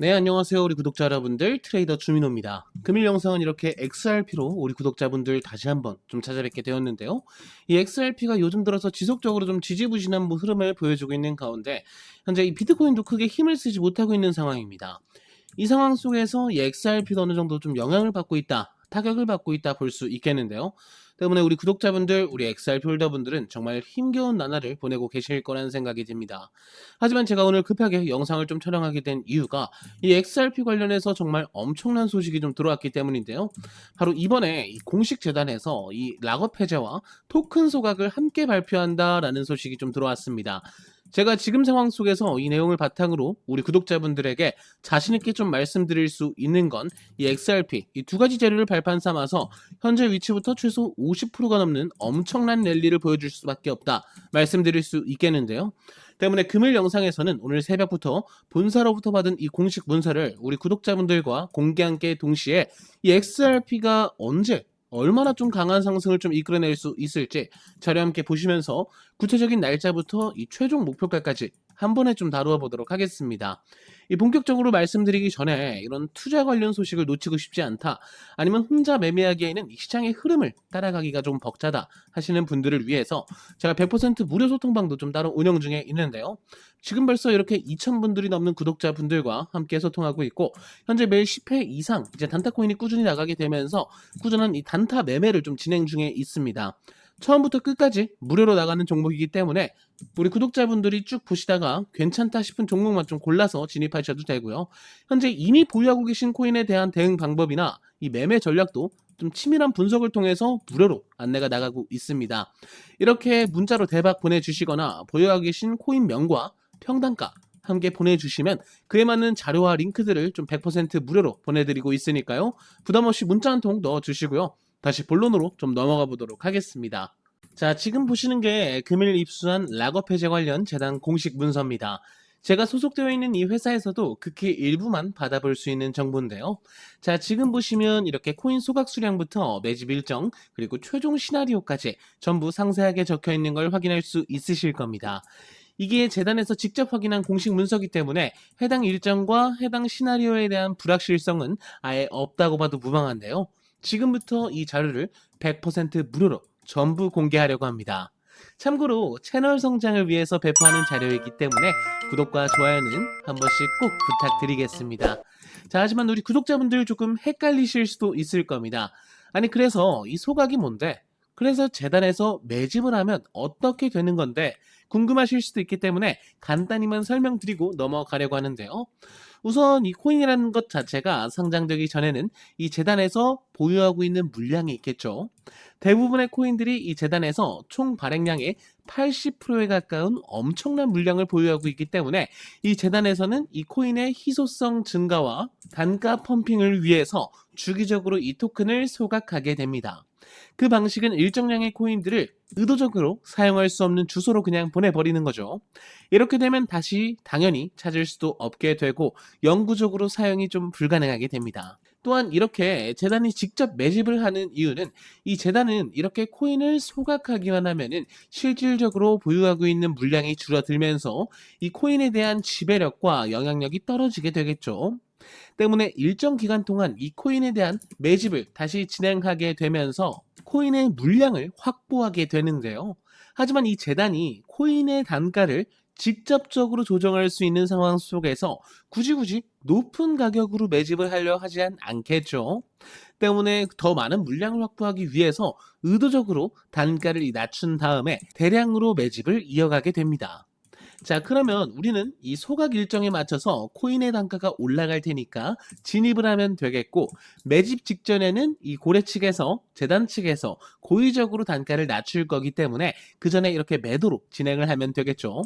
안녕하세요. 우리 구독자 여러분들 트레이더 주민호입니다. 금일 영상은 이렇게 XRP로 우리 구독자분들 다시 한번 좀 찾아뵙게 되었는데요. 이 XRP가 요즘 들어서 지속적으로 좀 지지부진한 뭐 흐름을 보여주고 있는 가운데 현재 이 비트코인도 크게 힘을 쓰지 못하고 있는 상황입니다. 이 상황 속에서 이 XRP도 어느 정도 좀 영향을 받고 있다 타격을 받고 있다 볼 수 있겠는데요 때문에 우리 구독자분들, 우리 XRP 홀더분들은 정말 힘겨운 나날을 보내고 계실 거라는 생각이 듭니다. 하지만 제가 오늘 급하게 영상을 좀 촬영하게 된 이유가 이 XRP 관련해서 정말 엄청난 소식이 좀 들어왔기 때문인데요. 바로 이번에 이 공식 재단에서 이 락업 해제와 토큰 소각을 함께 발표한다라는 소식이 좀 들어왔습니다. 제가 지금 상황 속에서 이 내용을 바탕으로 우리 구독자분들에게 자신있게 좀 말씀드릴 수 있는 건 이 XRP 이 두 가지 재료를 발판 삼아서 현재 위치부터 최소 50%가 넘는 엄청난 랠리를 보여줄 수밖에 없다 말씀드릴 수 있겠는데요. 때문에 금일 영상에서는 오늘 새벽부터 본사로부터 받은 이 공식 문서를 우리 구독자분들과 공개한 게 동시에 이 XRP가 언제 얼마나 좀 강한 상승을 좀 이끌어낼 수 있을지 자료 함께 보시면서 구체적인 날짜부터 이 최종 목표가까지 한 번에 좀 다루어 보도록 하겠습니다. 이 본격적으로 말씀드리기 전에 이런 투자 관련 소식을 놓치고 싶지 않다. 아니면 혼자 매매하기에는 이 시장의 흐름을 따라가기가 좀 벅차다 하시는 분들을 위해서 제가 100% 무료 소통방도 좀 따로 운영 중에 있는데요. 지금 벌써 이렇게 2,000분들이 넘는 구독자분들과 함께 소통하고 있고 현재 매일 10회 이상 이제 단타 코인이 꾸준히 나가게 되면서 꾸준한 이 단타 매매를 좀 진행 중에 있습니다. 처음부터 끝까지 무료로 나가는 종목이기 때문에 우리 구독자분들이 쭉 보시다가 괜찮다 싶은 종목만 좀 골라서 진입하셔도 되고요. 현재 이미 보유하고 계신 코인에 대한 대응 방법이나 이 매매 전략도 좀 치밀한 분석을 통해서 무료로 안내가 나가고 있습니다. 이렇게 문자로 대박 보내주시거나 보유하고 계신 코인명과 평단가 함께 보내주시면 그에 맞는 자료와 링크들을 좀 100% 무료로 보내드리고 있으니까요. 부담 없이 문자 한 통 넣어주시고요. 다시 본론으로 좀 넘어가 보도록 하겠습니다. 자, 지금 보시는 게 금일 입수한 락업 해제 관련 재단 공식 문서입니다. 제가 소속되어 있는 이 회사에서도 극히 일부만 받아볼 수 있는 정보인데요. 자, 지금 보시면 이렇게 코인 소각 수량부터 매집 일정, 그리고 최종 시나리오까지 전부 상세하게 적혀 있는 걸 확인할 수 있으실 겁니다. 이게 재단에서 직접 확인한 공식 문서기 때문에 해당 일정과 해당 시나리오에 대한 불확실성은 아예 없다고 봐도 무방한데요. 지금부터 이 자료를 100% 무료로 전부 공개하려고 합니다. 참고로 채널 성장을 위해서 배포하는 자료이기 때문에 구독과 좋아요는 한 번씩 꼭 부탁드리겠습니다. 자, 하지만 우리 구독자분들 조금 헷갈리실 수도 있을 겁니다. 아니, 그래서 이 소각이 뭔데? 그래서 재단에서 매집을 하면 어떻게 되는 건데 궁금하실 수도 있기 때문에 간단히만 설명드리고 넘어가려고 하는데요. 우선 이 코인이라는 것 자체가 상장되기 전에는 이 재단에서 보유하고 있는 물량이 있겠죠. 대부분의 코인들이 이 재단에서 총 발행량의 80%에 가까운 엄청난 물량을 보유하고 있기 때문에 이 재단에서는 이 코인의 희소성 증가와 단가 펌핑을 위해서 주기적으로 이 토큰을 소각하게 됩니다. 그 방식은 일정량의 코인들을 의도적으로 사용할 수 없는 주소로 그냥 보내버리는 거죠. 이렇게 되면 다시 당연히 찾을 수도 없게 되고 영구적으로 사용이 좀 불가능하게 됩니다. 또한 이렇게 재단이 직접 매집을 하는 이유는 이 재단은 이렇게 코인을 소각하기만 하면은 실질적으로 보유하고 있는 물량이 줄어들면서 이 코인에 대한 지배력과 영향력이 떨어지게 되겠죠. 때문에 일정 기간 동안 이 코인에 대한 매집을 다시 진행하게 되면서 코인의 물량을 확보하게 되는데요. 하지만 이 재단이 코인의 단가를 직접적으로 조정할 수 있는 상황 속에서 굳이 굳이 높은 가격으로 매집을 하려 하지 않겠죠. 때문에 더 많은 물량을 확보하기 위해서 의도적으로 단가를 낮춘 다음에 대량으로 매집을 이어가게 됩니다. 자, 그러면 우리는 이 소각 일정에 맞춰서 코인의 단가가 올라갈 테니까 진입을 하면 되겠고, 매집 직전에는 이 고래 측에서, 재단 측에서 고의적으로 단가를 낮출 거기 때문에 그 전에 이렇게 매도로 진행을 하면 되겠죠.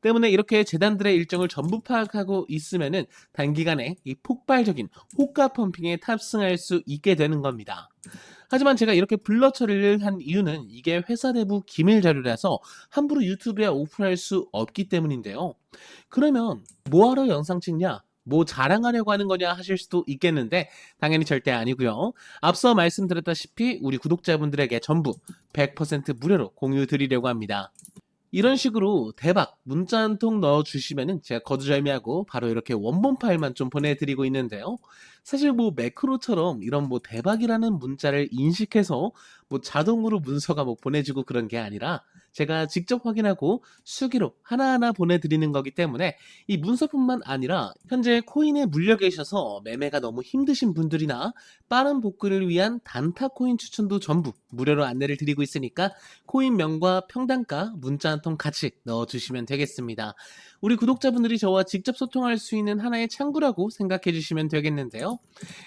때문에 이렇게 재단들의 일정을 전부 파악하고 있으면은 단기간에 이 폭발적인 호가 펌핑에 탑승할 수 있게 되는 겁니다. 하지만 제가 이렇게 블러 처리를 한 이유는 이게 회사 내부 기밀 자료라서 함부로 유튜브에 오픈할 수 없기 때문인데요. 그러면 뭐하러 영상 찍냐? 뭐 자랑하려고 하는 거냐 하실 수도 있겠는데 당연히 절대 아니고요. 앞서 말씀드렸다시피 우리 구독자분들에게 전부 100% 무료로 공유 드리려고 합니다. 이런 식으로 대박 문자 한 통 넣어주시면은 제가 거두절미하고 바로 이렇게 원본 파일만 좀 보내드리고 있는데요. 사실 뭐 매크로처럼 이런 뭐 대박이라는 문자를 인식해서 뭐 자동으로 문서가 뭐 보내지고 그런 게 아니라 제가 직접 확인하고 수기로 하나하나 보내드리는 거기 때문에 이 문서뿐만 아니라 현재 코인에 물려 계셔서 매매가 너무 힘드신 분들이나 빠른 복구를 위한 단타 코인 추천도 전부 무료로 안내를 드리고 있으니까 코인명과 평단가 문자 한 통 같이 넣어주시면 되겠습니다. 우리 구독자분들이 저와 직접 소통할 수 있는 하나의 창구라고 생각해 주시면 되겠는데요.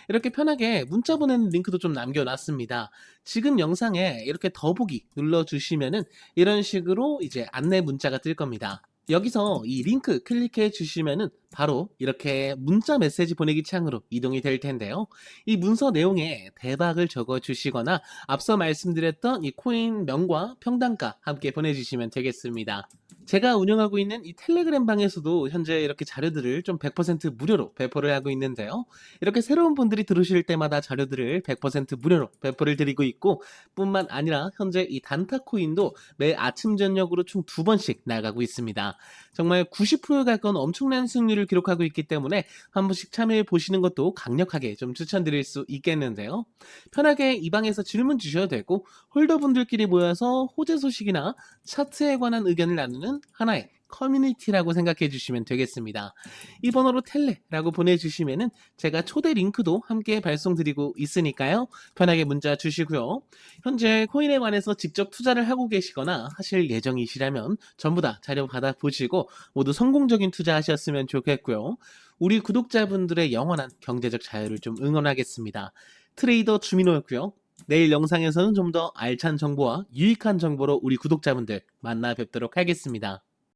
이렇게 편하게 문자 보내는 링크도 좀 남겨놨습니다. 지금 영상에 이렇게 더보기 눌러주시면은 이런 식으로 이제 안내 문자가 뜰 겁니다. 여기서 이 링크 클릭해 주시면은 바로 이렇게 문자 메시지 보내기 창으로 이동이 될 텐데요. 이 문서 내용에 대박을 적어 주시거나 앞서 말씀드렸던 이 코인 명과 평단가 함께 보내주시면 되겠습니다. 제가 운영하고 있는 이 텔레그램 방에서도 현재 이렇게 자료들을 좀 100% 무료로 배포를 하고 있는데요. 이렇게 새로운 분들이 들어오실 때마다 자료들을 100% 무료로 배포를 드리고 있고 뿐만 아니라 현재 이 단타 코인도 매 아침 저녁으로 총 두 번씩 나가고 있습니다. 정말 90%에 가까운 엄청난 승률을 기록하고 있기 때문에 한 번씩 참여해 보시는 것도 강력하게 좀 추천드릴 수 있겠는데요. 편하게 이 방에서 질문 주셔도 되고 홀더분들끼리 모여서 호재 소식이나 차트에 관한 의견을 나누는 하나의 커뮤니티라고 생각해 주시면 되겠습니다. 이 번호로 텔레라고 보내주시면은 제가 초대 링크도 함께 발송드리고 있으니까요. 편하게 문자 주시고요. 현재 코인에 관해서 직접 투자를 하고 계시거나 하실 예정이시라면 전부 다 자료 받아 보시고 모두 성공적인 투자하셨으면 좋겠고요. 우리 구독자분들의 영원한 경제적 자유를 좀 응원하겠습니다. 트레이더 주민호였고요. 내일 영상에서는 좀 더 알찬 정보와 유익한 정보로 우리 구독자분들 만나 뵙도록 하겠습니다.